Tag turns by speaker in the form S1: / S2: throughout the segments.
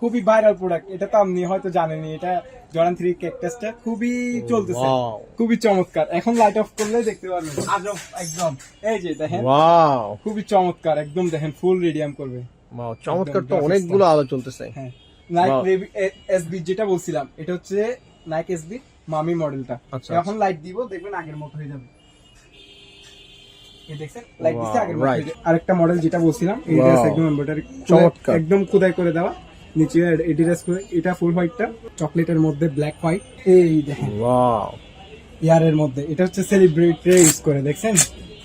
S1: খুবই viral product এটা তো আপনি হয়তো জানেনি এটা জর্ডান থ্রি ক্যাকটাসটা খুবই চলতেছে।
S2: Wow.
S1: খুবই চমৎকার। এখন লাইট অফ করলে দেখতে পারবেন আজব একদম। এই যে দেখেন
S2: ওয়াও
S1: খুবই চমৎকার একদম দেখেন ফুল রেডিয়াম করবে।
S2: ওয়াও চমৎকার তো অনেকগুলো আলো চলতেছে।
S1: হ্যাঁ নাইক এসবি যেটা বলছিলাম এটা হচ্ছে নাইক এসবি মামি মডেলটা।
S2: আচ্ছা,
S1: এখন লাইট দিব দেখবেন আগের মতো হয়ে যাবে। এই দেখছেন লাইট দিচ্ছে আগের মতো
S2: right.
S1: যাবে। আরেকটা মডেল যেটা বলছিলাম. একদম এমব্রয়ডারি
S2: চমৎকার।
S1: একদম খোদাই করে দেওয়া। নিচে এডিডাস করে এটা ফুল হোয়াইটটা চকলেটের মধ্যে ব্ল্যাক হোয়াইট এই দেখেন।
S2: ওয়াও
S1: ইয়ারের মধ্যে এটা হচ্ছে সেলিব্রিটি ইউজ করে দেখছেন?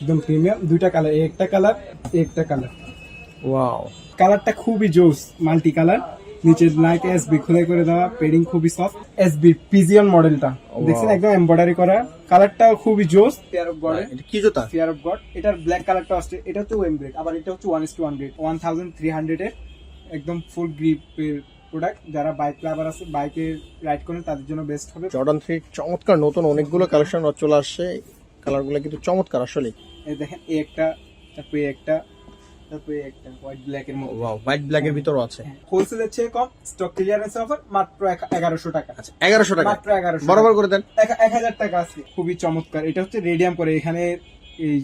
S1: একদম প্রিমিয়াম দুইটা কালার একটা কালার একটা কালার
S2: ওয়াও
S1: কালারটা খুবই জোস মাল্টি কালার নিচে নাইক এসবি খোদাই করে দেওয়া পেডিং খুবই সফট এসবি পিজিয়ন মডেলটা দেখছেন? একদম এমব্রয়ডারি করা। কালারটা খুবই জোস। পেয়ার অফ
S2: এটা কি জুতা?
S1: ফিয়ার অফ গড এটার ব্ল্যাক কালারটা আসছে এটা হচ্ছে ওয়েম গ্রেড আবার এটা হচ্ছে one is to one grade one thousand three hundred এর একদম ফুল গ্রিপের প্রোডাক্ট যারা বাইক লাভার আছে বাইকে রাইড করেন তাদের জন্য বেস্ট হবে।
S2: জর্ডান থ্রি চমৎকার নতুন অনেকগুলো কালেকশন চলে আসছে। কালারগুলো কিন্তু চমৎকার আসলে
S1: এই দেখেন এই একটা তারপরে একটা তারপরে একটা হোয়াইট ব্ল্যাক এর
S2: ওয়াও হোয়াইট ব্ল্যাক এর ভিতরও আছে।
S1: হোলসেলের চেয়ে কম স্টক ক্লিয়ারেন্স অফার মাত্র এগারোশো টাকা।
S2: আচ্ছা টাকা।
S1: মাত্র
S2: বরাবর করে দেন।
S1: এক হাজার টাকা আছে খুবই চমৎকার। এটা হচ্ছে রেডিয়াম করে। এখানে এই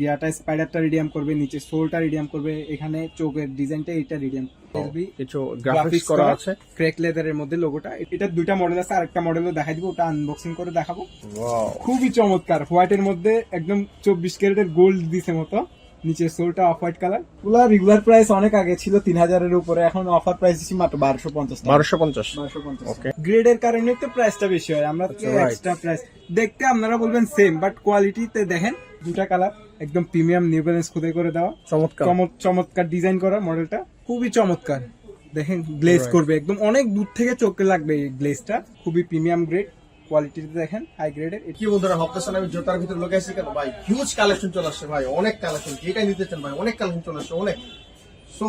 S1: ইয়াটা স্পাইডারটা রিডিম করবে নিচে সোলটা রিডিয়াম করবে এখানে চোখের ডিজাইনটা এটা রিডিম করবে
S2: কিছু গ্রাফিক্স করা আছে?
S1: ক্র্যাক লেদারের মধ্যে লোগোটা এটা দুইটা মডেল আছে আরেকটা মডেলও দেখাই দিব ওটা আনবক্সিং করে দেখাবো।
S2: ওয়াও
S1: খুবই চমৎকার হোয়াইটের মধ্যে একদম চব্বিশ ক্যারেটের গোল্ড দিছে মতো। নিচে সোলটা অফ হোয়াইট কালার পুরা রেগুলার প্রাইস অনেক আগে ছিল তিন হাজারের উপরে এখন অফার প্রাইস দিচ্ছি মাত্র বারোশো পঞ্চাশ
S2: বারোশো পঞ্চাশ।
S1: বারোশো পঞ্চাশ. গ্রেডের কারণে তো প্রাইসটা বেশি হয় আমরা এক্সট্রা প্রাইস দেখতে আপনারা বলবেন সেম বাট কোয়ালিটিতে দেখেন দুটা কালার একদম প্রিমিয়াম নিউ ব্যালেন্স খুদে করে দেওয়া।
S2: চমৎকার।
S1: চমৎ- চমৎকার ডিজাইন করা মডেলটা খুবই চমৎকার। দেখেন গ্লেজ করবে একদম অনেক দূর থেকে চোখে লাগবে এই গ্লেজটা খুবই প্রিমিয়াম গ্রেড কোয়ালিটিতে দেখেন হাই গ্রেডের
S2: কি বন্ধুরা ভাবতেছেন আমি জোতার ভিতরে লোকাইছি কেন? ভাই হিউজ কালেকশন চলে আসছে ভাই, অনেক কালেকশন যেটা নিতে চান ভাই, অনেক কালেকশন চলে আসছে, অনেক। সো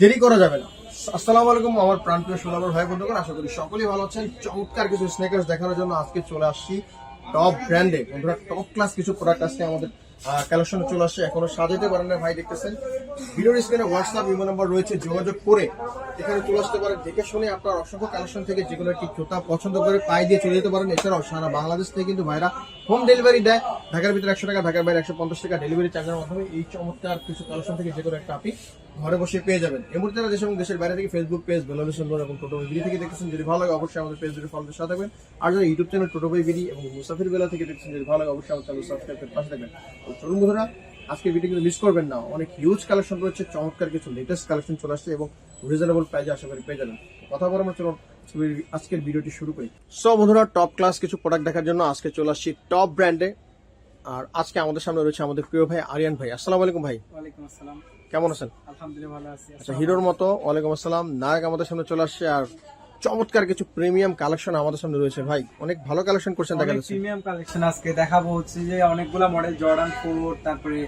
S2: দেরি করা যাবে না। আসসালামু আলাইকুম, আমার প্রাণপ্রিয় সোনাবার ভাই, বন্ধুগণ, আশা করি সকলেই ভালো আছেন। চমৎকার কিছু স্নেকার্স দেখানোর জন্য আজকে চলে আসছি টপ ব্র্যান্ডে বন্ধুরা টপ ক্লাস কিছু প্রোডাক্ট আসছে আমাদের কালেকশনে চলে আসছে। এখনও সাজাতে পারেন না ভাই, দেখতেছেন। ভিডিওর স্ক্রিনে হোয়াটসঅ্যাপ ইমো নাম্বার রয়েছে, যোগাযোগ করে এখানে চলে আসতে পারেন। দেখে শুনে আপনার অসংখ্য কালেকশন থেকে যেগুলো একটি জুতা পছন্দ করে পাই দিয়ে চলে যেতে পারেন। এছাড়াও সারা বাংলাদেশ থেকে কিন্তু ভাইরা হোম ডেলিভারি দেয়। ঢাকার ভিতরে একশো টাকা, ঢাকার বাইরে একশো পঞ্চাশ টাকা ডেলিভারি চার্জের মাধ্যমে এই চমৎকার কিছু কালেকশন থেকে যে কোনো একটা আপনি ঘরে বসে পেয়ে যাবেন। মুহূর্তে যারা দেশ এবং দেশের বাইরে থেকে ফেসবুক পেজ বেলালু সুন্দর এবং টোটো বিডি থেকে দেখতেছেন। যদি ভালো লাগে অবশ্যই আমাদের দুটো ফলো সাথে থাকবেন। আর যারা ইউটিউব চ্যানেল টোটো বিডি এবং মুসাফির বেলা থেকে দেখছেন যদি ভালো লাগে অবশ্যই আমার চ্যানেল সাবস্ক্রাইব করে পাশে থাকবেন। তো চলুন বন্ধুরা আজকের ভিডিও কিন্তু মিস করবেন না। অনেক হিউজ কালেকশন রয়েছে চমৎকার কিছু লেটেস্ট কালেকশন চলে আসছে এবং রিজনেবল প্রাইসে আশা করি পেয়ে যাবেন। কথা বলার মতো চলুন আজকের ভিডিওটি শুরু করি। সো বন্ধুরা টপ ক্লাস কিছু প্রোডাক্ট দেখার জন্য আজকে চলে আসছি টপ ব্র্যান্ডে আর আজকে আমাদের সামনে রয়েছে আমাদের প্রিয় ভাই আরিয়ান ভাই। আসসালামু আলাইকুম ভাই।
S1: ওয়ালাইকুম আসসালাম।
S2: কেমন আছেন?
S1: আলহামদুলিল্লাহ ভালো আছি।
S2: আচ্ছা হিরোর মতো ওয়ালাইকুম আসসালাম। নায়ক আমাদের সামনে চলে আসছে। আর চমৎকার কিছু প্রিমিয়াম কালেকশন আমাদের সামনে রয়েছে ভাই। অনেক ভালো কালেকশন করছেন দেখা যাচ্ছে।
S1: প্রিমিয়াম কালেকশন আজকে দেখাবো হচ্ছে যে অনেকগুলো মডেল জর্ডান ফোর তারপরে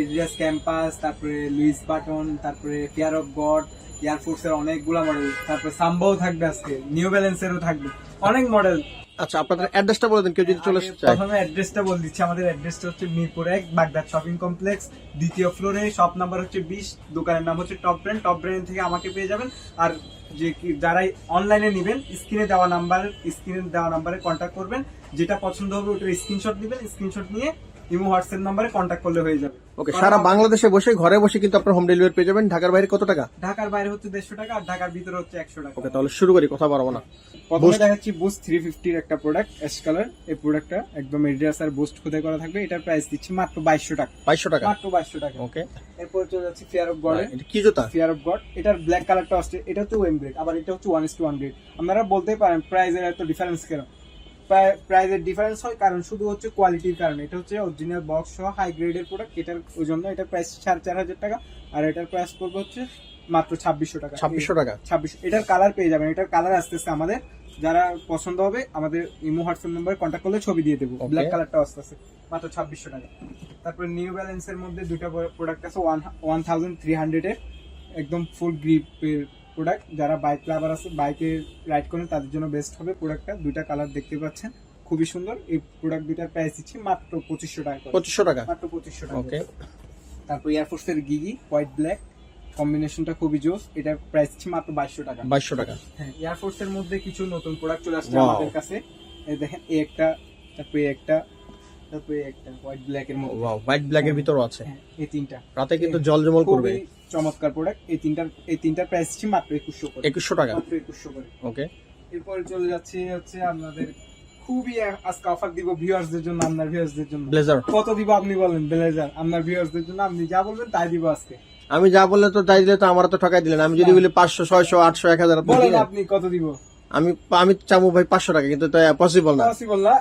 S1: এডিডাস ক্যাম্পাস তারপরে লুইস বাটন তারপরে Fear of God Air Force এর অনেকগুলা মডেল তারপরে সাম্বাও থাকবে আজকে নিউ ব্যালেন্সেরও থাকবে। অনেক মডেল
S2: আচ্ছা আপনাদের অ্যাড্রেসটা বলে দিন কেউ যদি চলে আসতে চায়।
S1: প্রথমে অ্যাড্রেসটা বলে দিচ্ছি। আমাদের অ্যাড্রেসটা হচ্ছে মিরপুর এক বাগদাদ শপিং কমপ্লেক্স দ্বিতীয় ফ্লোরে শপ নাম্বার হচ্ছে বিশ দোকানের নাম হচ্ছে টপ ব্র্যান্ড টপ ব্র্যান্ড থেকে আমাকে পেয়ে যাবেন। আর যে কি যারা অনলাইনে নেবেন স্ক্রিনে দেওয়া নাম্বার স্ক্রিনে দেওয়া নাম্বারে কন্ট্যাক্ট করবেন। যেটা পছন্দ হবে ওটার স্ক্রিনশট দিবেন। স্ক্রিনশট নিয়ে ইমো হোয়াটসঅ্যাপ নাম্বারে কন্ট্যাক্ট করলে হয়ে যাবে।
S2: ওকে সারা বাংলাদেশে বসে ঘরে বসে কিন্তু আপনার হোম ডেলিভারি পেয়ে যাবেন। ঢাকার বাইরে কত টাকা?
S1: ঢাকার বাইরে হচ্ছে দেড়শো টাকা আর ঢাকার ভিতরে হচ্ছে একশো টাকা।
S2: ওকে তাহলে শুরু করি কথা বাড়াবো না।
S1: প্রথমে দেখাচ্ছি বুস্ট থ্রি ফিফটির একটা প্রোডাক্ট এস কালার এই প্রোডাক্টটা একদম এডিডাস আর বুস্ট খোদাই করা থাকবে এটার প্রাইস দিচ্ছি মাত্র বাইশশো টাকা।
S2: বাইশশো টাকা?
S1: মাত্র বাইশশো টাকা।
S2: ওকে।
S1: এরপর চলে যাচ্ছে ফিয়ার অফ গডের
S2: এটা কি জুতা?
S1: ফিয়ার অফ গড এটার ব্ল্যাক কালারটা আসছে এটা হচ্ছে ওয়েম গ্রেড আবার এটা হচ্ছে one is to one grade আপনারা বলতেই পারেন প্রাইজের এত ডিফারেন্স কেন? প্রাইজের ডিফারেন্স হয় কারণ শুধু হচ্ছে কোয়ালিটির কারণে। এটা হচ্ছে অরিজিনাল বক্স সহ হাই গ্রেডের প্রোডাক্ট এটার ওই জন্য এটার প্রাইস সাড়ে চার হাজার টাকা আর এটার প্রাইস পড়বে হচ্ছে মাত্র ছাব্বিশশো টাকা।
S2: ছাব্বিশশো টাকা?
S1: ছাব্বিশ এটার কালার পেয়ে যাবেন এটার কালার আসতেছে আমাদের যারা পছন্দ হবে আমাদের ইমো হোয়াটসঅ্যাপ নাম্বারে কন্ট্যাক্ট করলে ছবি দিয়ে দেবো। ব্ল্যাক কালারটা আসতেছে মাত্র ছাব্বিশশো টাকা। তারপরে নিউ ব্যালেন্সের মধ্যে দুইটা প্রোডাক্ট আছে ওয়ান ওয়ান থাউজেন্ড থ্রি হান্ড্রেডের একদম ফুল গ্রিপের প্রোডাক্ট যারা বাইক লাভার আছে বাইকে রাইড করেন তাদের জন্য বেস্ট হবে প্রোডাক্টটা দুইটা কালার দেখতে পাচ্ছেন খুবই সুন্দর। এই প্রোডাক্ট দুইটার প্রাইস দিচ্ছি মাত্র পঁচিশশো টাকা
S2: পঁচিশশো টাকা?
S1: মাত্র পঁচিশশো টাকা
S2: ওকে।
S1: তারপর এয়ারফোর্স এর গিগি হোয়াইট ব্ল্যাক কম্বিনেশনটা খুবই জোস। এটার প্রাইস হচ্ছে মাত্র বাইশশো টাকা।
S2: বাইশশো টাকা।
S1: হ্যাঁ এয়ারফোর্স এর মধ্যে কিছু নতুন প্রোডাক্ট চলে আসছে আমাদের কাছে। দেখেন এই একটা তারপরে একটা তারপরে একটা হোয়াইট ব্ল্যাক এর
S2: ওয়াও হোয়াইট ব্ল্যাক এর ভিতরও আছে।
S1: হ্যাঁ এই তিনটা।
S2: রাতে কিন্তু জল জমল করবে।
S1: চমৎকার প্রোডাক্ট এই তিনটার এই তিনটার প্রাইস হচ্ছে মাত্র একুশশো করে।
S2: একুশশো টাকা।
S1: মাত্র একুশশো করে।
S2: ওকে
S1: এরপরে চলে যাচ্ছে হচ্ছে আপনাদের খুবই আজকে অফার দিব ভিউয়ার্সদের জন্য আপনার ভিউয়ার্সদের জন্য।
S2: ব্লেজার
S1: কত দিব আপনি বলেন? ব্লেজার আপনার ভিউয়ার্সদের জন্য আপনি যা বলবেন তাই দিব আজকে।
S2: আমি যা বললে তো তাই দিলে তো আমার তো ঠকাই দিলেন। আমি যদি বলি পাঁচশো ছয়শো আটশো এক হাজার আপনি
S1: বলেন আপনি কত দিব?
S2: আমি আমি চামু ভাই পাঁচশো টাকা কিন্তু তো পসিবল না।
S1: পসিবল না।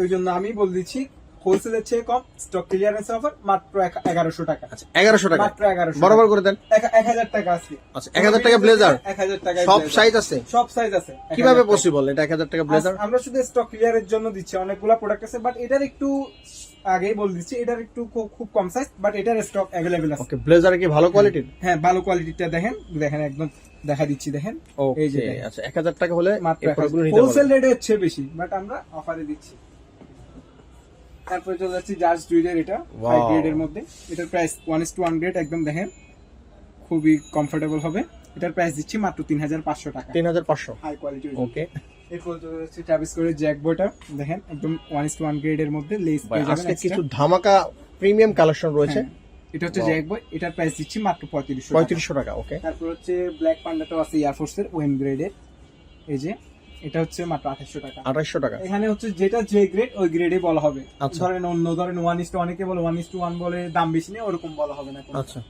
S1: ওই জন্য আমি বল দিচ্ছি হোলসেলের চেয়ে কম স্টক ক্লিয়ারেন্স অফার মাত্র এগারোশো টাকা।
S2: আচ্ছা এগারোশো টাকা।
S1: মাত্র এগারোশো
S2: বরাবর করে দেন।
S1: এক হাজার টাকা আছে।
S2: আচ্ছা এক হাজার টাকা ব্লেজার
S1: এক হাজার টাকা
S2: সব সাইজ আছে?
S1: সব সাইজ আছে।
S2: কীভাবে পসিবল এটা এক হাজার টাকা ব্লেজার
S1: আমরা শুধু স্টক ক্লিয়ারের জন্য দিচ্ছি। অনেকগুলো প্রোডাক্ট আছে বাট এটার একটু আগেই বলে দিচ্ছি এটার একটু খুব- কম সাইজ বাট এটার স্টক অ্যাভেলেবেল আছে।
S2: ওকে ব্লেজার কি ভালো কোয়ালিটির
S1: হ্যাঁ ভালো কোয়ালিটিটা দেখেন। দেখেন একদম দেখা দিচ্ছি দেখেন। এই যে
S2: আচ্ছা এক হাজার টাকা হলে
S1: মাত্র হোলসেল রেটে হচ্ছে বেশি বাট আমরা অফারে দিচ্ছি। তারপরে চলে যাচ্ছি জার্জ ডুইলের এটা. হাই গ্রেডের মধ্যে। এটার price one is two hundred একদম দেখেন খুবই কমফোর্টেবল হবে। এটার প্রাইস দিচ্ছি মাত্র তিন হাজার পাঁচশো টাকা।
S2: তিন হাজার পাঁচশো
S1: হাই কোয়ালিটি
S2: ওকে
S1: এরপর চলে যাচ্ছে ট্রাভিস করে জ্যাক বয়টা দেখেন একদম ওয়ান ইস টু ওয়ান গ্রেডের মধ্যে লেস
S2: ভাই, আজকে কিছু ধামাকা প্রিমিয়াম কালেকশন রয়েছে।
S1: এটা হচ্ছে জ্যাক বয় এটার প্রাইস দিচ্ছি মাত্র পঁয়ত্রিশশো।
S2: পঁয়ত্রিশশো টাকা ওকে
S1: তারপর হচ্ছে ব্ল্যাক পান্ডাটাও আছে এয়ারফোর্স এর ওয়েম গ্রেডের এই যে এটা হচ্ছে মাত্র আঠাশশো টাকা।
S2: আঠাশশো টাকা।
S1: এখানে হচ্ছে যেটা যে গ্রেড ওই গ্রেডে বলা হবে।
S2: আচ্ছা।
S1: ধরেন অন্য ধরেন ওয়ান ইস টু অনেকে বলে ওয়ান ইস টু ওয়ান বলে দাম বেশি নেই ওরকম বলা হবে না
S2: আচ্ছা।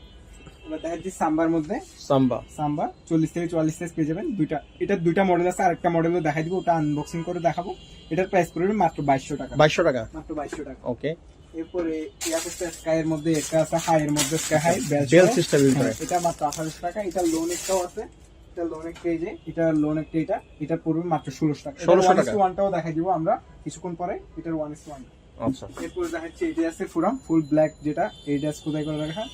S1: সাম্বার মধ্যে।
S2: সাম্বা।
S1: সাম্বা চল্লিশ থেকে চুয়াল্লিশ সাইজ পেয়ে যাবেন। দুইটা এটার দুইটা মডেল আছে আরেকটা মডেলও দেখাই দিব ওটা আনবক্সিং করে দেখাবো। এটার প্রাইস পড়বে মাত্র বাইশশো টাকা।
S2: বাইশশো টাকা?
S1: মাত্র বাইশশো টাকা।
S2: ওকে।
S1: এরপরে স্কাই এর মধ্যে একটা আছে হাই এর মধ্যে স্কাই হাই
S2: বেল সিস্টেম
S1: এটা মাত্র আঠারোশো টাকা এটা লোন একটাও আছে। এটা লোন একটা এই যে এটা লোন একটা এটা এটা পড়বে মাত্র ষোলোশো টাকা।
S2: 1600 টাকা।
S1: ওয়ানটাও দেখাই দিব আমরা কিছুক্ষণ পরে এটার ওয়ান ইস ওয়ান
S2: আচ্ছা।
S1: এরপরে দেখাচ্ছি ফুল ব্ল্যাক যেটা কোথায় করে রাখা?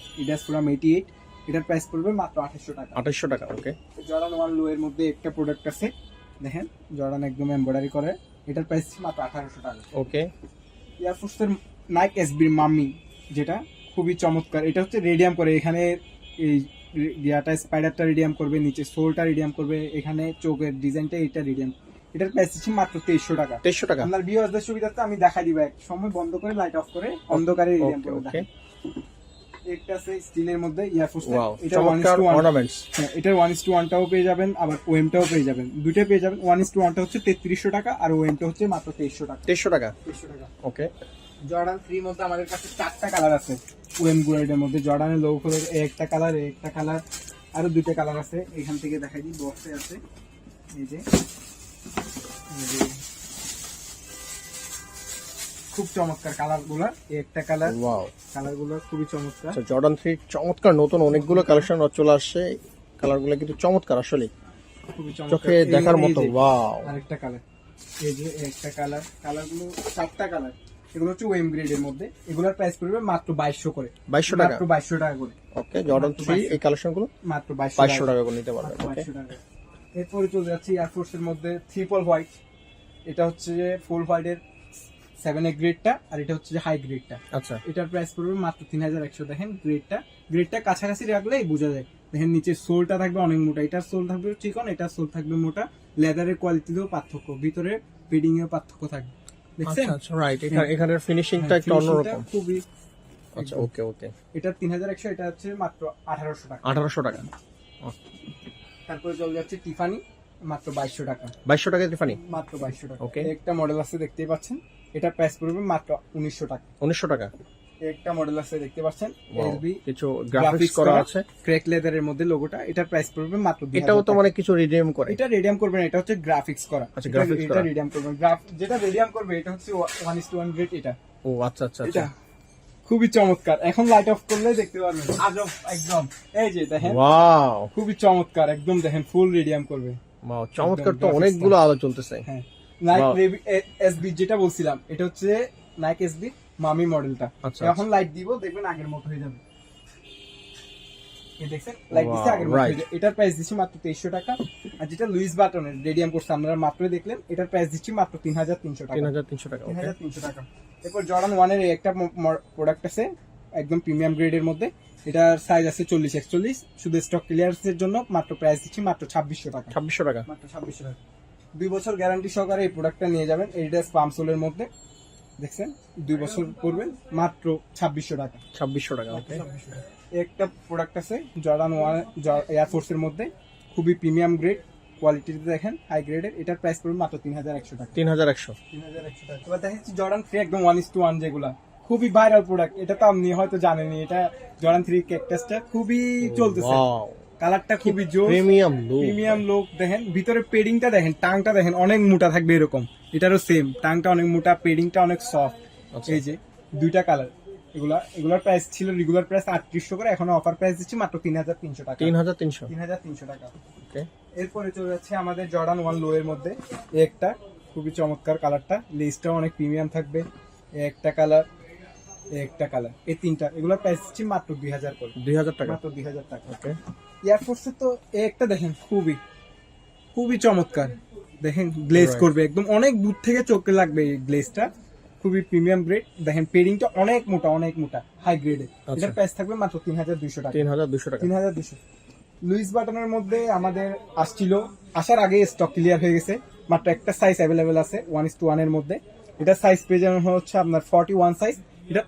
S1: ফুরাম এইটি এইট এটার প্রাইস পড়বে মাত্র আঠাশশো টাকা।
S2: আঠাশশো টাকা ওকে
S1: জর্ডান ওয়ান লো এর মধ্যে একটা প্রোডাক্ট আছে দেখেন জর্ডান একদম এমব্রয়ডারি করে এটার প্রাইস মাত্র আঠারোশো টাকা।
S2: ওকে
S1: এয়ারফোর্সের নাইক এসবির মাম্মি যেটা খুবই চমৎকার এটা হচ্ছে রেডিয়াম করে এখানে এই ইয়াটা স্পাইডারটা রেডিয়াম করবে নিচে সোলটা রিডিয়াম করবে এখানে চোখের ডিজাইনটা এটা রিডিয়াম এটার প্রাইস হচ্ছে মাত্র তেইশশো টাকা।
S2: তেইশশো টাকা।
S1: আপনার ভিউয়ারদের সুবিধার্থে আমি দেখা দিব এক সময় বন্ধ করে লাইট অফ করে অন্ধকারে রিডিয়াম করে
S2: ওকে
S1: একটা আছে স্টিলের মধ্যে ইয়ারফোর্স
S2: ওয়াও
S1: এটা ওয়ান
S2: চমৎকার
S1: টু ওয়ান
S2: অর্নামেন্টস
S1: এটার ওয়ান ইস টু ওয়ানটাও পেয়ে যাবেন আবার ওএমটাও পেয়ে যাবেন। দুইটাই পেয়ে যাবেন। ওয়ান ইস টু ওয়ানটা হচ্ছে তেত্রিশশো টাকা আর ওএমটা হচ্ছে মাত্র টাকা।
S2: তেইশশো টাকা।
S1: তেইশশো টাকা।
S2: ওকে
S1: জর্ডান থ্রির মধ্যে আমাদের কাছে চারটা কালার আছে। ওয়েম গ্রেডের মধ্যে জর্ডানের লো ফ্লোর একটা কালার একটা কালার আরও দুইটা কালার আছে। এখান থেকে দেখাই দিই বক্সে আছে। এই যে খুব চমৎকার কালারগুলা একটা কালার
S2: ওয়াও
S1: কালারগুলো খুবই চমৎকার।
S2: আচ্ছা জর্ডান থ্রি চমৎকার নতুন অনেকগুলো কালেকশন চলে আসছে। কালারগুলো কিন্তু চমৎকার আসলে।
S1: খুবই চমৎকার।
S2: চোখে দেখার মতো ওয়াও
S1: আরেকটা কালার এই যে একটা কালার কালারগুলো চারটা কালার এগুলো হচ্ছে ওয়েম গ্রেডের মধ্যে। এগুলোর প্রাইস পড়বে মাত্র বাইশশো করে।
S2: টাকা
S1: মাত্র টাকা? করে।
S2: ওকে জর্ডান এই
S1: মাত্র
S2: টাকা করে নিতে পারবেন ওকে
S1: এরপরে চলে যাচ্ছি এয়ারফোর্স এর মধ্যে ট্রিপল হোয়াইট এটা হচ্ছে যে ফুল হোয়াইটের সেভেন এ গ্রেডটা আর এটা হচ্ছে যে হাই গ্রেডটা
S2: আচ্ছা।
S1: এটার প্রাইস পড়বে মাত্র তিন হাজার একশো দেখেন গ্রেডটা গ্রেডটা কাছাকাছি রাখলেই বোঝা যায়। দেখেন নিচে সোলটা থাকবে অনেক মোটা এটার সোল থাকবে চিকন এটার সোল থাকবে মোটা। লেদারের কোয়ালিটিতেও পার্থক্য ভিতরে ফিডিং এও পার্থক্য থাকবে। দেখছেন
S2: আচ্ছা রাইট এখানে এখানের ফিনিশিংটা
S1: হ্যাঁ,
S2: একটু অন্যরকম
S1: খুবই
S2: আচ্ছা ওকে ওকে
S1: এটা তিন হাজার একশো এটা হচ্ছে মাত্র আঠারোশো টাকা।
S2: আঠারোশো টাকা।
S1: তারপরে চলে যাচ্ছে টিফানি মাত্র বাইশশো টাকা।
S2: বাইশশো টাকা টিফানি
S1: মাত্র বাইশশো টাকা।
S2: ওকে
S1: একটা মডেল আছে দেখতেই পাচ্ছেন। এটা প্রাইস পড়বে মাত্র উনিশশো টাকা।
S2: উনিশশো টাকা।
S1: একটা মডেল আছে দেখতে পাচ্ছেন? এসবি
S2: কিছু গ্রাফিক্স করা আছে।
S1: ক্রেক লেদারের মধ্যে লোগোটা এটার প্রাইস পড়বে মাত্র
S2: এটাও তো মানে কিছু রিডিম করে।
S1: এটা রেডিয়াম করবে না এটা হচ্ছে গ্রাফিক্স করা।
S2: আচ্ছা,
S1: এটা-
S2: graphics
S1: এটা
S2: করা।
S1: রেডিয়াম করবে গ্রাফ যেটা রেডিয়াম করবে এটা হচ্ছে one is to one grade এটা।
S2: ও আচ্ছা আচ্ছা আচ্ছা।
S1: খুবই চমৎকার। এখন লাইট অফ করলে দেখতে পারবেন আজব একদম। এই যে দেখেন
S2: ওয়াও
S1: খুবই চমৎকার একদম দেখেন ফুল রেডিয়াম করবে।
S2: ওয়াও চমৎকার তো অনেকগুলো আলো চলতেছে।
S1: হ্যাঁ। নাইক. এসবি যেটা বলছিলাম এটা হচ্ছে নাইক এসবি মামি মডেলটা।
S2: আচ্ছা,
S1: এখন লাইট দিব দেখবেন আগের মতো হয়ে যাবে। এটার প্রাইস দিচ্ছি মাত্র তেইশশো টাকা। আর যেটা লুইস বাটনের রেডিয়াম করছে আপনারা মাত্র দেখলেন এটার প্রাইস দিচ্ছি মাত্র তিন হাজার তিনশো টাকা।
S2: তিন হাজার তিনশো টাকা
S1: তিন হাজার তিনশো টাকা। এরপর জর্ডান ওয়ানের একটা প্রোডাক্ট আছে একদম প্রিমিয়াম গ্রেডের মধ্যে। এটার সাইজ আছে চল্লিশ একচল্লিশ। শুধু স্টক ক্লিয়ারেন্সের জন্য মাত্র প্রাইস দিচ্ছি মাত্র ছাব্বিশশো টাকা।
S2: ছাব্বিশশো টাকা।
S1: মাত্র ছাব্বিশশো টাকা। দুই বছর গ্যারান্টি সহকারে এই প্রোডাক্টটা নিয়ে যাবেন এইটা পাম্প সোলের মধ্যে। দেখছেন? দুই বছর পড়বেন মাত্র ছাব্বিশশো টাকা।
S2: ছাব্বিশশো টাকা
S1: একটা প্রোডাক্ট আছে জর্ডান ওয়ান এয়ারফোর্সের মধ্যে। খুবই প্রিমিয়াম গ্রেড কোয়ালিটিতে দেখেন হাই গ্রেডের এটার প্রাইস পড়বে মাত্র তিন হাজার একশো টাকা।
S2: তিন হাজার একশো।
S1: তিন হাজার একশো টাকা। এবার দেখেছি জর্ডান থ্রি একদম ওয়ান ইস টু ওয়ান যেগুলা। খুবই ভাইরাল প্রোডাক্ট এটা তো আপনি হয়তো জানেনি এটা জর্ডান থ্রি ক্যাকটাসটা খুবই চলতেছে। কালারটা খুবই জোর
S2: প্রিমিয়াম লুক
S1: প্রিমিয়াম লোক দেখেন ভিতরে পেডিংটা দেখেন টাংটা দেখেন অনেক মোটা থাকবে এরকম। এটারও সেম টাংটা অনেক মোটা পেডিংটা অনেক সফট
S2: আচ্ছা।
S1: এই যে দুইটা কালার এগুলা এগুলার প্রাইস ছিল রেগুলার প্রাইস আটত্রিশশো করে এখন অফার প্রাইস দিচ্ছি মাত্র তিন হাজার তিনশো টাকা।
S2: তিন হাজার তিনশো।
S1: তিন হাজার তিনশো টাকা।
S2: ওকে
S1: এরপরে চলে যাচ্ছে আমাদের জর্ডান ওয়ান লো এর মধ্যে। এই একটা খুবই চমৎকার কালারটা লেসটাও অনেক প্রিমিয়াম থাকবে। এই একটা কালার এই একটা কালার এই তিনটা এগুলোর প্রাইস দিচ্ছি মাত্র দুই হাজার করে।
S2: দুই হাজার টাকা।
S1: মাত্র দুই হাজার টাকা।
S2: ওকে
S1: এয়ারফোর্সের তো একটা দেখেন খুবই খুবই চমৎকার। দেখেন গ্লেজ করবে। একদম অনেক দূর থেকে চোখে লাগবে এই গ্লেজটা খুবই প্রিমিয়াম গ্রেড দেখেন পেডিংটা অনেক মোটা অনেক মোটা হাই
S2: আচ্ছা।
S1: এটার প্রাইস থাকবে মাত্র তিন হাজার দুইশো টাকা।
S2: তিন হাজার দুশো টাকা।
S1: তিন হাজার দুশো লুইস বাটনের মধ্যে আমাদের আসছিল। আসার আগে স্টক ক্লিয়ার হয়ে গেছে। মাত্র একটা সাইজ অ্যাভেলেবেল আছে ওয়ান ইস টু ওয়ানের মধ্যে। এটা সাইজ পেয়ে যাবেন হচ্ছে আপনার ফর্টি ওয়ান সাইজ এটা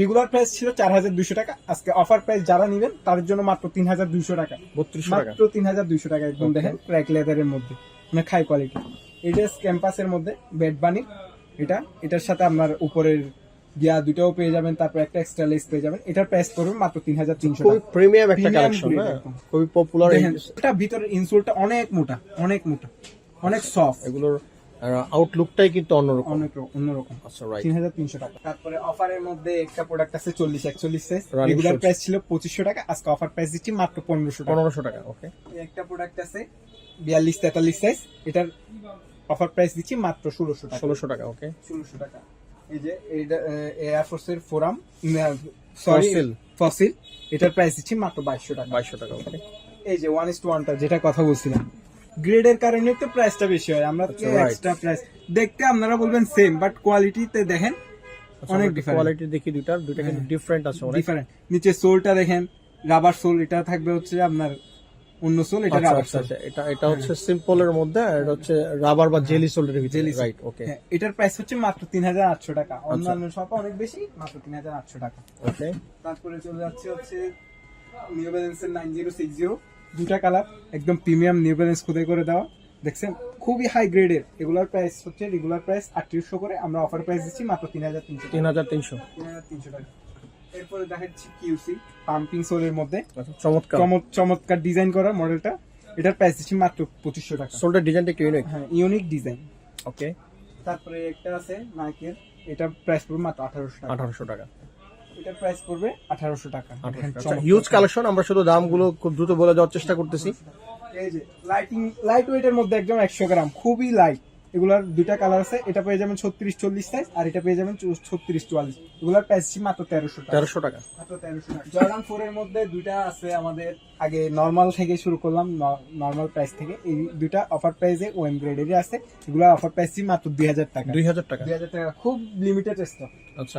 S1: রেগুলার প্রাইস ছিল চার হাজার দুইশো টাকা। আজকে অফার প্রাইস যারা নেবেন তাদের জন্য মাত্র তিন হাজার দুইশো টাকা।
S2: বত্রিশশো টাকা।
S1: মাত্র তিন হাজার দুইশো টাকা একদম. দেখেন ক্র্যাক লেদারের মধ্যে। মানে খাই কোয়ালিটি এটা ক্যাম্পাসের মধ্যে বেড বানি এটা এটার সাথে আপনার উপরের গিয়া দুটাও পেয়ে যাবেন তারপর একটা এক্সট্রা লেস পেয়ে যাবেন। এটার প্রাইস পড়বে মাত্র তিন হাজার তিনশো
S2: খুবই প্রিমিয়াম একটা কালেকশন
S1: grade
S2: না
S1: একদম।
S2: খুবই পপুলার
S1: এটা ভিতরের ইনসোলটা অনেক মোটা অনেক মোটা অনেক সফট
S2: এগুলোর আউটলুকটাই কিন্তু অন্যরকম।
S1: অনেক অন্যরকম।
S2: আচ্ছা রাইট
S1: তিন হাজার তিনশো টাকা। তারপরে অফারের মধ্যে একটা প্রোডাক্ট আছে চল্লিশ একচল্লিশ সাইজ রেগুলার প্রাইস ছিল পঁচিশশো টাকা আজকে অফার প্রাইস দিচ্ছি মাত্র পনেরোশো টাকা।
S2: পনেরোশো টাকা ওকে
S1: একটা প্রোডাক্ট আছে বিয়াল্লিশ তেতাল্লিশ সাইজ এটার অফার প্রাইস দিচ্ছি মাত্র ষোলোশো টাকা।
S2: ষোলোশো টাকা ওকে
S1: ষোলোশো টাকা। এই যে এইটা এয়ারফোর্স এর ফোরাম সরি ফসিল এটার প্রাইস দিচ্ছি মাত্র বাইশশো টাকা।
S2: বাইশশো টাকা ওকে
S1: এই যে ওয়ান ইস টু ওয়ানটা যেটা কথা বলছিলাম। গ্রেডের কারণে তো প্রাইসটা বেশি হয়। আমরা
S2: আচ্ছা.
S1: এক্সট্রা প্রাইস দেখতে আপনারা বলবেন সেম বাট কোয়ালিটিতে দেখেন অনেক ডিফারেন্ট
S2: কোয়ালিটি দেখি দুইটার দুইটা কিন্তু
S1: হ্যাঁ।
S2: ডিফারেন্ট আছে অনেক।
S1: ডিফারেন্ট নিচে সোলটা দেখেন রাবার সোল এটা থাকবে হচ্ছে আপনার অন্য সোল এটা
S2: আচ্ছা
S1: রাবার
S2: আচ্ছা
S1: সোল।
S2: আচ্ছা এটা এটা হচ্ছে সিম্পলের মধ্যে আর এটা হচ্ছে রাবার বা জেলি সোল্ডের ভিতরে
S1: Jelly
S2: রাইট ওকে
S1: হ্যাঁ, এটার প্রাইস হচ্ছে মাত্র তিন হাজার আটশো টাকা।
S2: আচ্ছা।
S1: অন্যান্য শপে অনেক বেশি মাত্র তিন হাজার আটশো টাকা।
S2: ওকে
S1: তারপরে চলে যাচ্ছে হচ্ছে নিউ ব্যালেন্সের নাইন জিরো সিক্স জিরো দুটা কালার একদম প্রিমিয়াম নিউ ব্যালেন্স খোদাই করে দেওয়া। দেখছেন? খুবই হাই গ্রেডের এগুলার প্রাইস হচ্ছে রেগুলার প্রাইস আটত্রিশশো করে। আমরা অফার প্রাইস দিচ্ছি মাত্র তিন হাজার তিনশো
S2: তিন হাজার তিনশো।
S1: তিন হাজার তিনশো টাকা। এরপরে দেখাচ্ছি কিউসি পাম্পিং সোলের মধ্যে।
S2: আচ্ছা, চমৎকার।
S1: চমৎ- চমৎকার ডিজাইন করা মডেলটা এটার প্রাইস দিচ্ছি মাত্র পঁচিশশো টাকা।
S2: সোল্ডের ডিজাইনটা একটু ইউনিক
S1: হ্যাঁ ইউনিক ডিজাইন
S2: ওকে
S1: তারপরে একটা আছে নাইকের এটার প্রাইস পড়বে মাত্র আঠারোশো টাকা।
S2: আঠারোশো টাকা।
S1: এটার প্রাইস পড়বে আঠারোশো টাকা।
S2: হিউজ কালেকশন আমরা শুধু দামগুলো খুব দ্রুত বলে যাওয়ার চেষ্টা করতেছি।
S1: এই যে লাইটিং লাইট ওয়েটের মধ্যে একদম একশো গ্রাম খুবই লাইট এগুলার দুইটা কালার আছে এটা পেয়ে যাবেন ছত্রিশ চল্লিশ সাইজ আর এটা পেয়ে যাবেন ছত্রিশ চুয়াল্লিশ। এগুলার প্রাইস মাত্র তেরোশো টাকা।
S2: তেরোশো টাকা।
S1: মাত্র তেরোশো টাকা। জর্ডান ফোর এর মধ্যে দুইটা আছে আমাদের আগে নর্মাল থেকে শুরু করলাম নর্মাল প্রাইস থেকে। এই দুইটা অফার প্রাইসে গ্রেডেরই আছে। এগুলোর অফার প্রাইস মাত্র দুই হাজার টাকা।
S2: দুই হাজার টাকা।
S1: দুই হাজার টাকা খুব লিমিটেড স্টক
S2: আচ্ছা।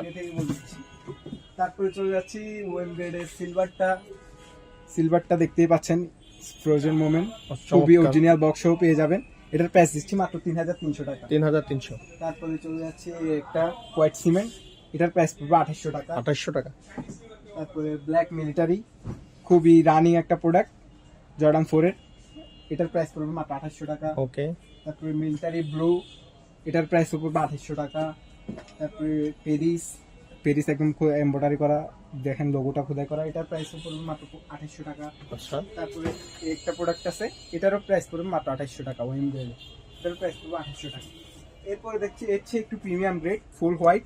S1: তারপরে চলে যাচ্ছি ওয়েম গ্রেডের সিলভারটা সিলভারটা দেখতেই পাচ্ছেন ফ্রোজেন মোমেন্ট খুবই। অরিজিনাল বক্সও পেয়ে যাবেন। এটার প্রাইস দিচ্ছি মাত্র তিন হাজার তিনশো টাকা।
S2: তিন হাজার তিনশো।
S1: তারপরে চলে যাচ্ছে একটা হোয়াইট সিমেন্ট এটার প্রাইস পড়বে আঠাশশো টাকা।
S2: আঠাশশো টাকা।
S1: তারপরে ব্ল্যাক মিলিটারি খুবই রানিং একটা প্রোডাক্ট জর্ডান ফোরের এটার প্রাইস পড়বে মাত্র আঠাশশো টাকা।
S2: ওকে
S1: তারপরে মিলিটারি ব্লু এটার প্রাইস পড়বে আঠাশশো টাকা। তারপরে পেরিস পেরিস একদম এম্ব্রয়ডারি করা দেখেন লোগোটা খোদাই করা। এটার প্রাইস পড়বে মাত্র আঠাশশো টাকা।
S2: আচ্ছা।
S1: তারপরে একটা প্রোডাক্ট আছে এটারও প্রাইস পড়বে মাত্র আঠাশশো টাকা ওয়েম গ্রেড এটার প্রাইস পড়বে আঠাশশো টাকা। এরপরে দেখছি এর চেয়ে একটু প্রিমিয়াম গ্রেড ফুল হোয়াইট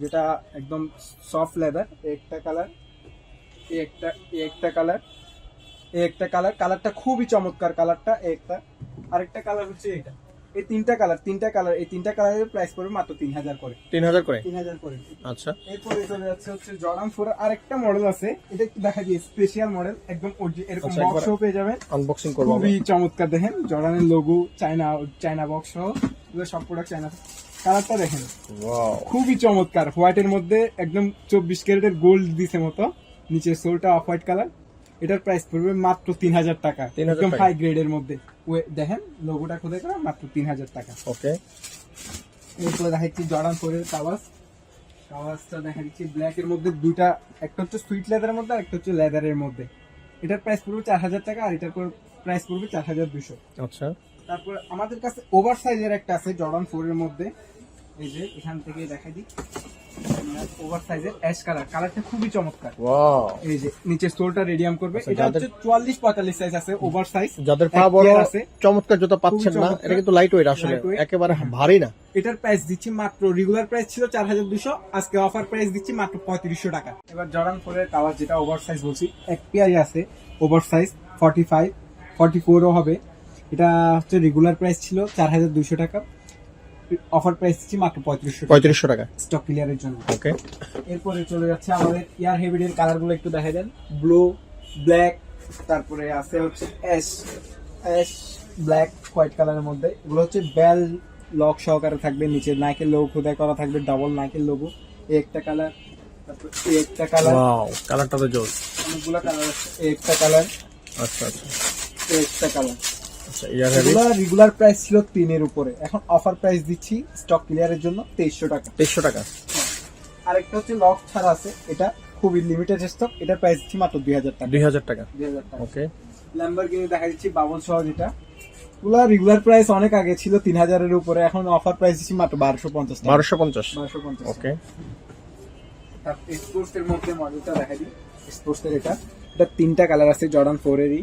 S1: যেটা একদম সফট লেদার একটা কালার একটা এই একটা কালার এই একটা কালার কালারটা খুবই চমৎকার কালারটা এই একটা। আরেকটা কালার হচ্ছে এটা। এই তিনটা কালার তিনটা কালার এই তিনটা কালারের প্রাইস পড়বে মাত্র তিন হাজার করে।
S2: তিন হাজার করে?
S1: তিন হাজার করে।
S2: আচ্ছা।
S1: এরপরে চলে যাচ্ছে হচ্ছে জর্ডান ফোর আরেকটা মডেল আছে। এটা একটু দেখা যায় স্পেশাল মডেল একদম এরকম
S2: আচ্ছা, একবার-
S1: বক্সও পেয়ে যাবেন।
S2: আনবক্সিং করব
S1: খুবই চমৎকার দেখেন জর্ডানের লোগো চায়না চায়না বক্স সহ এগুলো সব প্রোডাক্ট চায়না কালারটা দেখেন। খুবই চমৎকার হোয়াইটের মধ্যে একদম চব্বিশ ক্যারেটের গোল্ড দিছে মতো। নিচের সোলটা অফ হোয়াইট কালার এটার প্রাইস পড়বে মাত্র তিন হাজার টাকা।
S2: 3000
S1: একদম। হাই গ্রেডের মধ্যে। দেখেন লোগোটা খোদাই করা মাত্র তিন হাজার টাকা।
S2: ওকে
S1: এরপরে দেখাচ্ছি জর্ডান ফোরের কাওয়াজ কাওয়াজটা দেখা দিচ্ছি ব্ল্যাক এর মধ্যে দুইটা একটা হচ্ছে সুইট লেদারের মধ্যে আর একটা হচ্ছে লেদারের মধ্যে। এটার প্রাইস পড়বে চার হাজার টাকা আর এটার প্রাইস পড়বে চার হাজার দুশো
S2: আচ্ছা।
S1: তারপর আমাদের কাছে ওভার সাইজের একটা আছে জর্ডান ফোর এর মধ্যে। এই যে এখান থেকে দেখা দিই। ওভার সাইজের অ্যাশ কালার কালারটা খুবই চমৎকার।
S2: ওয়াও
S1: এই যে নিচের সোলটা রেডিয়াম করবে।
S2: আচ্ছা,
S1: এটা হচ্ছে সাইজ আছে ওভার সাইজ
S2: যাদের পা বড়
S1: আছে।
S2: চমৎকার জুতা পাচ্ছেন না এটা কিন্তু লাইট ওয়েট আসলে একেবারে ভারী না।
S1: এটার প্রাইস দিচ্ছি মাত্র রেগুলার প্রাইস ছিল চার হাজার দুশো আজকে অফার প্রাইস দিচ্ছি মাত্র পঁয়ত্রিশশো টাকা। এবার জর্ডান ফোরের কালার যেটা ওভার সাইজ বলছি এক পেয়ারই আছে over size forty five forty ফোরও হবে। এটা হচ্ছে রেগুলার প্রাইস ছিল চার হাজার দুশো টাকা। অফার প্রাইস দিচ্ছি মাত্র পঁয়ত্রিশশো টাকা?
S2: পঁয়ত্রিশশো টাকা।
S1: স্টক ক্লিয়ারের জন্য।
S2: ওকে
S1: এরপরে চলে যাচ্ছে আমাদের ইয়ার হেভিডের কালারগুলো একটু দেখা দেন। ব্লু ব্ল্যাক তারপরে আছে হচ্ছে অ্যাশ অ্যাশ ব্ল্যাক হোয়াইট কালারের মধ্যে। এগুলো হচ্ছে বেল লক সহকারে থাকবে নিচে নাইকের লোগো খোদাই করা থাকবে ডাবল নাইকের লোগো এই একটা কালার তারপর এই একটা কালার
S2: ওয়াও কালারটা তো জোস।
S1: অনেকগুলো কালার আছে। এই একটা কালার
S2: আচ্ছা আচ্ছা।
S1: এই একটা কালার
S2: আচ্ছা
S1: এগুলো রেগুলার প্রাইস ছিল তিনের উপরে। এখন অফার প্রাইস দিচ্ছি স্টক ক্লিয়ারের জন্য তেইশশো টাকা।
S2: তেইশশো টাকা।
S1: আরেকটা হচ্ছে লক ছাড়া আছে। এটা খুবই লিমিটেড স্টক এটার প্রাইস দিচ্ছি মাত্র দুই হাজার টাকা।
S2: দুই হাজার টাকা।
S1: দুই হাজার টাকা।
S2: ওকে
S1: ল্যাম্বরগিনি দেখা দিচ্ছি বাবল সহ যেটা। গুলা রেগুলার প্রাইস অনেক আগে ছিল তিন হাজারের উপরে। এখন অফার প্রাইস দিচ্ছি মাত্র বারোশো পঞ্চাশ
S2: বারোশো পঞ্চাশ।
S1: বারোশো পঞ্চাশ
S2: ওকে
S1: স্পোর্টস এর মধ্যে মডেলটা দেখা দিই। স্পোর্টস এর এটা। এটা তিনটা কালার আছে জর্ডান ফোর এরই।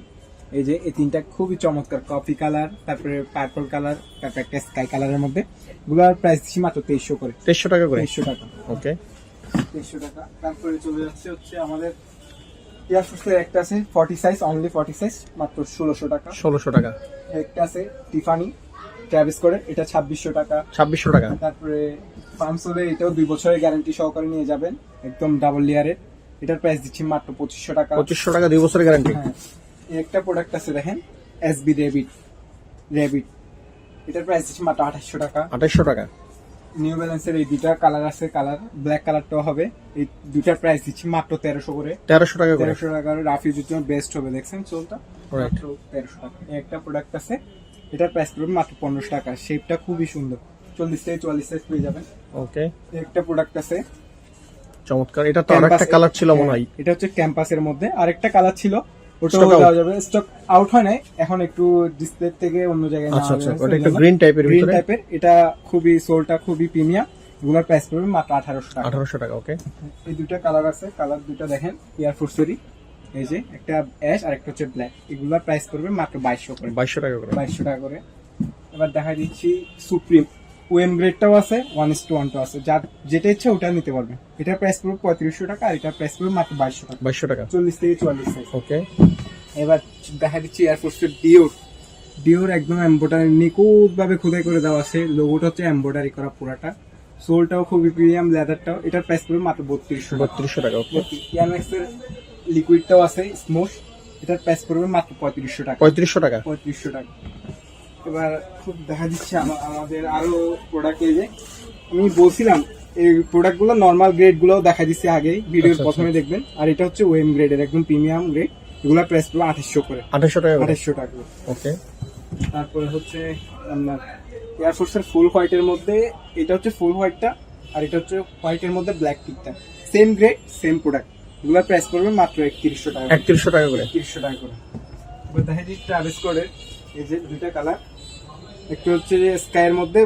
S1: এই যে এই তিনটা খুবই চমৎকার। কফি কালার তারপরে পার্পল কালার তারপরে একটা স্কাই কালারের মধ্যে। গুলার প্রাইস দিচ্ছি মাত্র তেইশশো করে।
S2: তেইশশো টাকা করে?
S1: তেইশশো টাকা।
S2: ওকে।
S1: তেইশশো টাকা। তারপরে চলে যাচ্ছে হচ্ছে আমাদের একটা আছে forty size only forty size মাত্র ষোলোশো টাকা।
S2: ষোলোশো টাকা।
S1: একটা আছে টিফানি ট্রাভিস করে এটা ছাব্বিশশো টাকা।
S2: ছাব্বিশশো টাকা।
S1: তারপরে এটাও দুই বছরের গ্যারান্টি সহকারে নিয়ে যাবেন একদম ডাবল লেয়ারের এটার প্রাইস দিচ্ছি মাত্র পঁচিশশো টাকা।
S2: পঁচিশশো টাকা দুই বছরের গ্যারান্টি
S1: একটা প্রোডাক্ট আছে দেখেন এসবি রেবিট রেবিট এটার প্রাইস দিচ্ছি মাত্র আঠাশশো টাকা।
S2: আঠাশশো টাকা।
S1: নিউ ব্যালেন্সের এই দুইটা কালার আছে কালার ব্ল্যাক কালারটাও হবে। এই দুইটার প্রাইস দিচ্ছি মাত্র তেরোশো করে।
S2: তেরোশো টাকা করে।
S1: তেরোশো টাকার রাফ ইউজের জন্য বেস্ট হবে দেখছেন চোলটা. মাত্র তেরোশো টাকা। একটা প্রোডাক্ট আছে এটার প্রাইস পড়বে মাত্র পনেরোশো টাকা। শেপটা খুবই সুন্দর। চল্লিশ থেকে চুয়াল্লিশ সাইজ পেয়ে যাবেন।
S2: ওকে
S1: একটা প্রোডাক্ট আছে।
S2: চমৎকার। এটা তো আরেকটা কালার ছিল মনে হয়।
S1: হ্যাঁ, এটা হচ্ছে ক্যাম্পাসের মধ্যে। আরেকটা কালার ছিল স্টক আউট হয় নাই এখন একটু ডিসপ্লে থেকে অন্য জায়গায়
S2: আচ্ছা আচ্ছা ওটা একটু গ্রিন টাইপের
S1: গ্রিন টাইপের এটা খুবই সোলটা খুবই প্রিমিয়াম এগুলোর প্রাইস পড়বে মাত্র আঠারোশো টাকা।
S2: আঠারোশো টাকা ওকে
S1: এই দুটা কালার আছে কালার দুটো দেখেন এয়ার ফোর্সেরই এই যে একটা অ্যাশ আর একটা হচ্ছে ব্ল্যাক এগুলোর প্রাইস পড়বে মাত্র বাইশশো করে।
S2: বাইশশো টাকা করে।
S1: বাইশশো টাকা করে। এবার দেখা দিচ্ছি সুপ্রিম ওয়েম গ্রেডটাও আছে one is to one two আছে। যার যেটা ইচ্ছে ওটা নিতে পারবে। এটার প্রাইস পড়বে পঁয়ত্রিশশো টাকা আর এটার প্রাইস পড়বে মাত্র বাইশশো টাকা।
S2: বাইশশো টাকা।
S1: চল্লিশ থেকে চুয়াল্লিশ সাইজ
S2: ওকে
S1: এবার দেখা দিচ্ছি এয়ারফোর্সের ডিওর ডিওর একদম এম্বোটারি নিখুঁত ভাবে খোদাই করে দেওয়া আছে। লোগোটা হচ্ছে এম্বোটারি করা পুরাটা। সোলটাও খুবই প্রিমিয়াম লেদারটাও এটার প্রাইস পড়বে মাত্র বত্রিশশো
S2: বত্রিশশো টাকা ওকে
S1: ইয়ারম্যাক্সের লিকুইডটাও আছে স্মুথ এটার প্রাইস পড়বে মাত্র পঁয়ত্রিশশো টাকা।
S2: পঁয়ত্রিশশো টাকা।
S1: পঁয়ত্রিশশো টাকা। এবার খুব দেখা দিচ্ছে আমা- আমাদের আরও প্রোডাক্ট এই যে আমি বলছিলাম এই প্রোডাক্টগুলো নর্মাল গ্রেডগুলো দেখা দিচ্ছে আগেই ভিডিওর
S2: আচ্ছা,
S1: প্রথমে দেখবেন। আর এটা হচ্ছে ওয়েম গ্রেডের একদম প্রিমিয়াম গ্রেড এগুলা প্রাইস পড়বে আঠাশশো করে।
S2: আঠাশশো টাকা করে?
S1: আঠাশশো টাকা করে।
S2: ওকে।
S1: তারপরে হচ্ছে আপনার এয়ারফোর্সের ফুল হোয়াইটের মধ্যে এটা হচ্ছে ফুল হোয়াইটটা আর এটা হচ্ছে হোয়াইটের মধ্যে ব্ল্যাক টিকটা। সেম গ্রেড সেম প্রোডাক্ট এগুলোর প্রাইস পড়বে মাত্র একত্রিশশো টাকা
S2: একত্রিশশো টাকা করে।
S1: একত্রিশশো টাকা করে। এবার দেখা যাচ্ছে ট্রাভেস কোডের এই যে দুইটা কালার একটা হচ্ছে যে স্কাইয়ের মধ্যে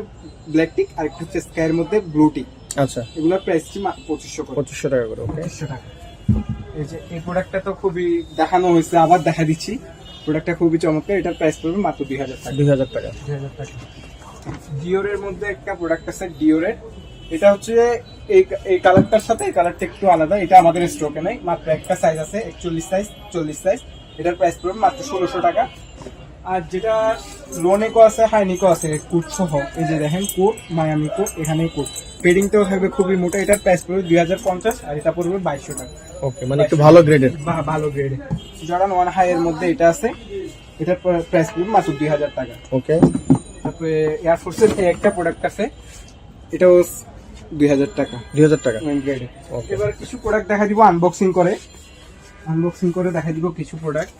S1: ব্ল্যাক টিক আর একটা হচ্ছে স্কাইয়ের মধ্যে ব্লু টিক
S2: আচ্ছা।
S1: এগুলোর প্রাইস মাত্র পঁচিশশো করে।
S2: পঁচিশশো টাকা করে ওকে
S1: পঁচিশশো টাকা। এই যে এই প্রোডাক্টটা তো খুবই দেখানো হয়েছে আবার দেখা দিচ্ছি। প্রোডাক্টটা খুবই চমৎকার এটার প্রাইস পড়বে মাত্র দুই হাজার টাকা।
S2: দুই হাজার টাকা।
S1: ডিওরের মধ্যে একটা প্রোডাক্ট আছে ডিওরের এটা হচ্ছে এই এই কালারটার সাথে এই কালারটা একটু আলাদা এটা আমাদের স্টকে নেই। মাত্র একটা সাইজ আছে একচল্লিশ সাইজ চল্লিশ সাইজ এটার প্রাইস পড়বে মাত্র ষোলোশো টাকা। আর যেটা লো নেকো আছে হাই নেকো আছে কোট সহ এই যে দেখেন কোট মায়ামি কোট এখানেই কোট পেডিংটাও থাকবে খুবই মোটা এটার প্রাইস পড়বে দুই হাজার পঞ্চাশ আর এটা পড়বে বাইশশো টাকা।
S2: ওকে মানে একটু ভালো গ্রেডের
S1: ভালো গ্রেড জর্ডান ওয়ান হাই এর মধ্যে এটা আছে এটার প্রাইস পড়বে মাত্র দুই হাজার টাকা।
S2: ওকে
S1: তারপরে এয়ারফোর্সের এই একটা প্রোডাক্ট আছে এটাও দুই হাজার টাকা।
S2: দুই হাজার টাকা।
S1: এবার কিছু প্রোডাক্ট দেখা দিব আনবক্সিং করে। আনবক্সিং করে দেখা দিব কিছু প্রোডাক্ট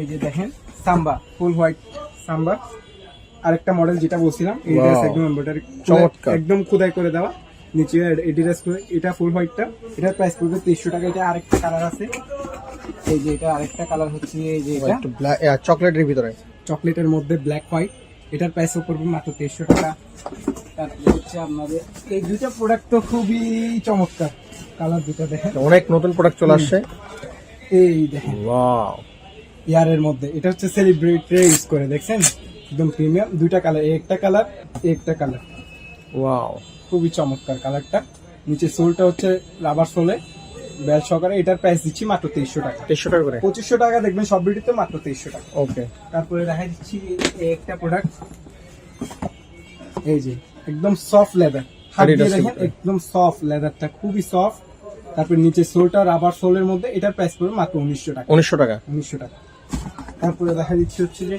S1: এই যে দেখেন সাম্বা ফুল হোয়াইট সাম্বা। আরেকটা মডেল যেটা বলছিলাম
S2: Wow.
S1: একদম এমব্রয়ডারি। একদম খোদাই করে দেওয়া। নিচে এডিডাস করে এটা ফুল হোয়াইটটা এটার প্রাইস পড়বে তেইশশো টাকা। এটা আরেকটা কালার আছে। এই যে এটা আরেকটা কালার হচ্ছে এই যে এটা।
S2: চকলেটের ভিতরে।
S1: চকলেটের মধ্যে ব্ল্যাক হোয়াইট এটার প্রাইসও পড়বে মাত্র তেইশশো টাকা। তারপরে হচ্ছে আপনাদের এই দুইটা প্রোডাক্ট তো খুবই চমৎকার। কালার দুটো দেখেন।
S2: অনেক নতুন প্রোডাক্ট চলে আসছে।
S1: এই দেখেন।
S2: ওয়াও
S1: ইয়ারের মধ্যে। এটা হচ্ছে সেলিব্রিটি ইউজ করে দেখছেন? একদম প্রিমিয়াম দুইটা কালার একটা কালার একটা কালার
S2: ওয়াও
S1: খুবই চমৎকার কালারটা নিচে সোলটা হচ্ছে রাবার সোলে। বেল সহকারে এটার প্রাইস দিচ্ছি মাত্র তেইশশো টাকা।
S2: দেড়শো টাকা করে।
S1: পঁচিশশো টাকা দেখবেন সব ভিডিওতে মাত্র তেইশশো টাকা।
S2: ওকে
S1: তারপরে দেখা দিচ্ছি একটা প্রোডাক্ট এই যে একদম সফট লেদার হাত দিয়ে দেখেন একদম সফট লেদারটা খুবই সফট তারপরে নিচে সোলটা রাবার সোলের মধ্যে এটার প্রাইস পড়বে মাত্র উনিশশো টাকা।
S2: উনিশশো টাকা।
S1: উনিশশো টাকা। তারপরে দেখা দিচ্ছে হচ্ছে যে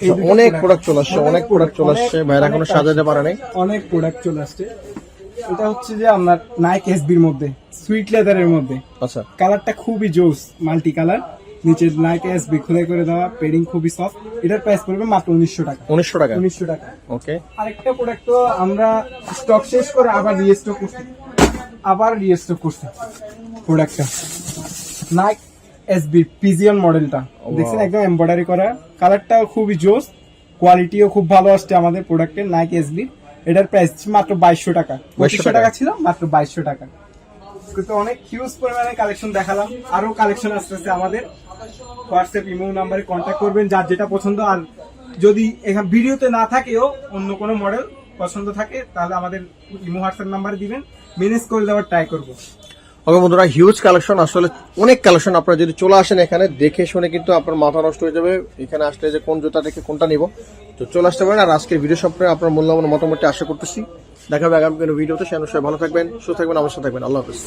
S1: দুটো
S2: অনেক প্রোডাক্ট চলে আসছে অনেক প্রোডাক্ট চলে আসছে ভাইরা
S1: এখনও
S2: সাজাতে পারে নাই।
S1: অনেক প্রোডাক্ট চলে আসছে। এটা হচ্ছে যে আপনার নাইক এসবির মধ্যে সুইট লেদারের মধ্যে।
S2: আচ্ছা।
S1: কালারটা খুবই জোস মাল্টি কালার নিচে নাইক এসবি খোদাই করে দেওয়া পেডিং খুবই সফট এটার প্রাইস পড়বে মাত্র উনিশশো টাকা।
S2: উনিশশো টাকা?
S1: উনিশশো টাকা।
S2: ওকে
S1: আরেকটা প্রোডাক্ট তো আমরা স্টক শেষ করে আবার রিস্টক করছি। আবার রিস্টক করছে। প্রোডাক্টটা নাইক এসবি পিজিয়ন মডেলটা দেখছেন একদম এমব্রয়ডারি করা। কালারটাও খুবই জোস কোয়ালিটিও খুব ভালো আসছে আমাদের প্রোডাক্টের নাইক এসবি এটার প্রাইস মাত্র বাইশশো টাকা। পঁচিশশো
S2: টাকা।
S1: টাকা ছিল মাত্র বাইশশো টাকা। কিন্তু অনেক হিউজ পরিমাণে কালেকশন দেখালাম। আরও কালেকশন আসতেছে আমাদের হোয়াটসঅ্যাপ ইমো নাম্বারে কন্ট্যাক্ট করবেন যার যেটা পছন্দ। আর যদি এখানে ভিডিওতে না থাকেও অন্য কোনো মডেল পছন্দ থাকে তাহলে আমাদের ইমো হোয়াটসঅ্যাপ নাম্বার দিবেন। ম্যানেজ করে দেওয়ার ট্রাই করব।
S2: ওকে বন্ধুরা হিউজ কালেকশন আসলে অনেক কালেকশন আপনারা যদি চলে আসেন এখানে, দেখে শুনে কিন্তু আপনার মাথা নষ্ট হয়ে যাবে। এখানে আসলে যে কোন জুতা দেখে কোনটা নিব, তো চলে আসতে পারেন। আর আজকের ভিডিও সম্পর্কে আপনার মূল্যবান মোটামুটি আশা করতেছি। দেখা হবে আগামী কোনো ভিডিওতে সে অনুসারে ভালো থাকবেন, সুস্থ থাকবেন, আমার সাথে থাকবেন। আল্লাহ হাফিজ।